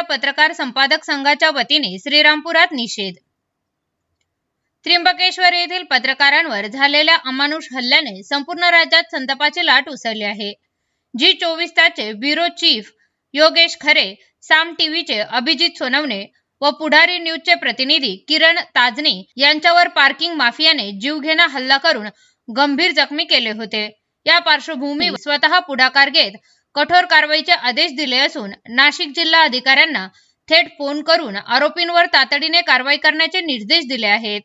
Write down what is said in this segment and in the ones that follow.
पत्रकार संपादक संघाच्या वतीने श्रीरामपुरात निषेध. त्र्यंबकेश्वर येथील पत्रकारांवर झालेल्या अमानुष हल्ल्याने संपूर्ण राज्यात संतापाची लाट उसळली आहे. जी चोवीस तासचे ब्युरो चीफ योगेश खरे साम टीव्हीचे अभिजित सोनवणे व पुढारी न्यूजचे प्रतिनिधी किरण ताजनी यांच्यावर पार्किंग माफियाने जीवघेणा हल्ला करून गंभीर जखमी केले होते. या पार्श्वभूमीवर स्वतः पुढाकार घेत कठोर कारवाईचे आदेश दिले असून नाशिक जिल्हा अधिकाऱ्यांना थेट फोन करून आरोपींवर तातडीने कारवाई करण्याचे निर्देश दिले आहेत.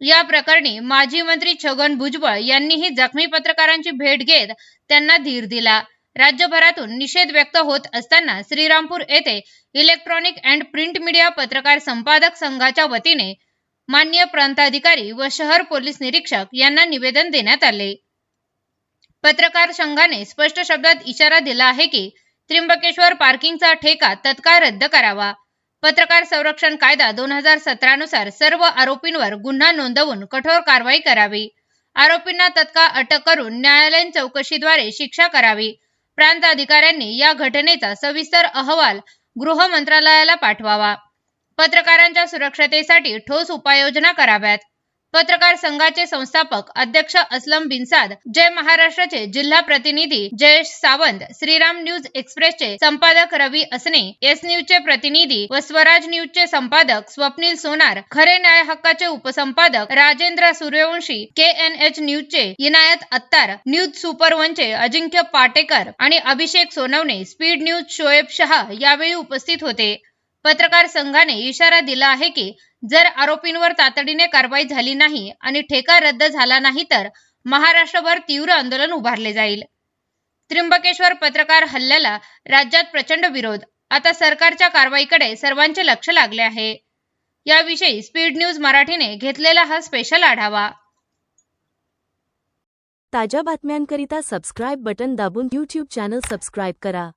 या प्रकरणी माजी मंत्री छगन भुजबळ यांनीही जखमी पत्रकारांची भेट घेत त्यांना धीर दिला. राज्यभरातून निषेध व्यक्त होत असताना श्रीरामपूर येथे इलेक्ट्रॉनिक अँड प्रिंट मीडिया पत्रकार संपादक संघाच्या वतीने मान्य प्रांताधिकारी व शहर पोलीस निरीक्षक यांना निवेदन देण्यात आले. पत्रकार संघाने स्पष्ट शब्दात इशारा दिला आहे की त्र्यंबकेश्वर पार्किंगचा ठेका तत्काळ रद्द करावा. पत्रकार संरक्षण कायदा दोन हजार सतरानुसार सर्व आरोपींवर गुन्हा नोंदवून कठोर कारवाई करावी. आरोपींना तत्काळ अटक करून न्यायालयीन चौकशीद्वारे शिक्षा करावी. प्रांत अधिकाऱ्यांनी या घटनेचा सविस्तर अहवाल गृह मंत्रालयाला पाठवावा. पत्रकारांच्या सुरक्षतेसाठी ठोस उपाययोजना कराव्यात. पत्रकार संघाचे संस्थापक अध्यक्ष असलम बिनसाद जय महाराष्ट्राचे जिल्हा प्रतिनिधी जयेश सावंत श्रीराम न्यूज एक्सप्रेसचे संपादक रवी असने एस न्यूजचे प्रतिनिधी व स्वराज न्यूजचे संपादक स्वप्नील सोनार खरे न्याय हक्काचे उपसंपादक Rajendra Suryavanshi K N H न्यूजचे Inayat Attar news super वनचे अजिंक्य पाटेकर आणि अभिषेक सोनवणे स्पीड न्यूज शोएब शहा यावेळी उपस्थित होते. पत्रकार संघाने इशारा दिला आहे की जर आरोपींवर तातडीने कारवाई झाली नाही आणि ठेका रद्द झाला नाही तर महाराष्ट्रभर तीव्र आंदोलन उभारले जाईल. त्र्यंबकेश्वर पत्रकार हल्ल्याला राज्यात प्रचंड विरोध. आता सरकारच्या कारवाईकडे सर्वांचे लक्ष लागले आहे. याविषयी स्पीड न्यूज मराठीने घेतलेला हा स्पेशल आढावा. ताज्या बातम्यांकरिता सबस्क्राईब बटन दाबून यूट्यूब चॅनल सबस्क्राईब करा.